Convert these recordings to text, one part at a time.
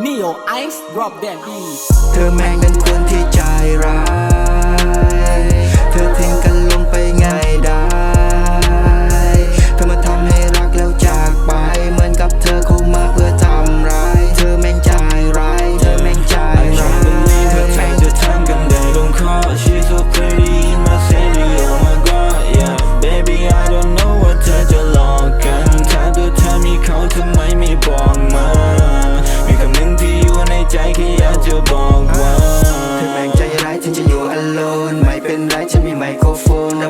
Neo Ice drop Dead Beat เธอแม่งเป็นคนที่ใจร้าย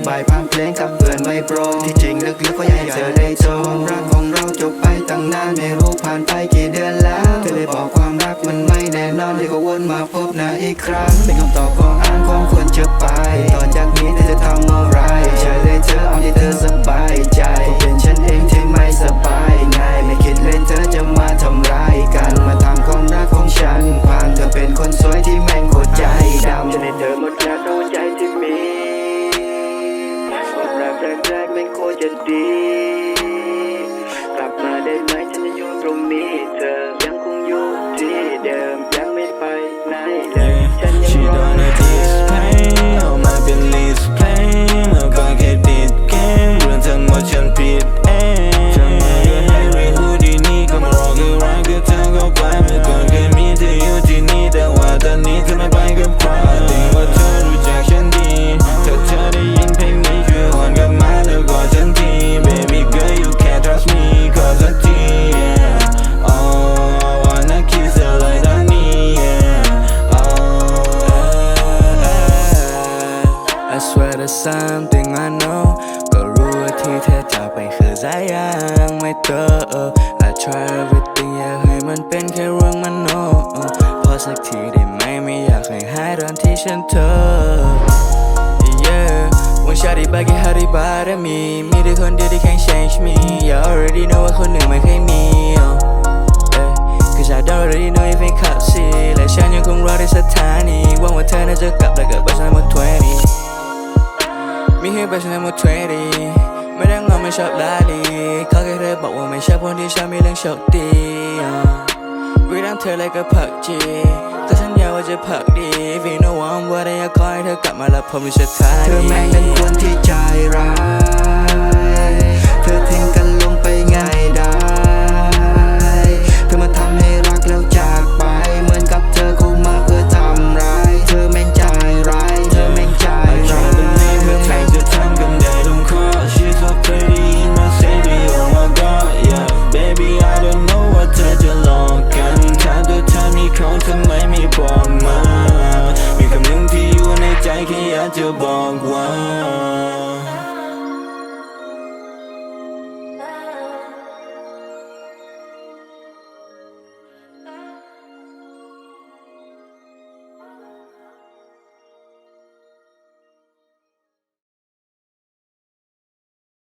บายพังเพลงกับเพื่อนไม่โปรที่จริงลึกๆก็อยากให้เธอได้โจความรักของเราจบไปตั้งนานไม่รู้ผ่านไปกี่เดือนแล้วเธอได้บอกความรักมันไม่แน่นอนเลยก็วนมาพบหน้าอีกครั้ง เป็นคำตอบของอ้างของควรจะไป ต่อจากนี้เธอจะทำอะไรเชื่อได้เจอเอาที่เธอสบายใจ แรก the something I know ก็รู้ว่าที่เธอจากไปคือใจยังไม่เจอ I try everything อยากให้มันเป็นแค่เรื่องมโนพอสักทีได้ไหมไม่อยากให้หายตอนที่ฉันเธอ Yeah วันชาติบากิฮาริบาร์มีมีแต่คนเดียวที่ can't change me You already know ว่าคนหนึ่งไม่เคยมี oh. Yeah, Cause I don't really know if it cut see และฉันยังคงรอในสถานีหวังว่าเธอน่าจะกลับแล้วก็ไปฉันหมด20 มีให้ไปฉันหมด20ไม่ได้งอไม่ชอบลาลีเขาแค่เคยบอกว่าไม่ใช่คนที่ชอบมีเรื่องโชคดีวิรังเธอเลยก็ผักจีแต่ฉันอยากว่าจะผักดี If you know I'm what I อยากขอให้เธอกลับมาแล้วผมมีสถาเธอแม่งเป็นคน จะบอกว่า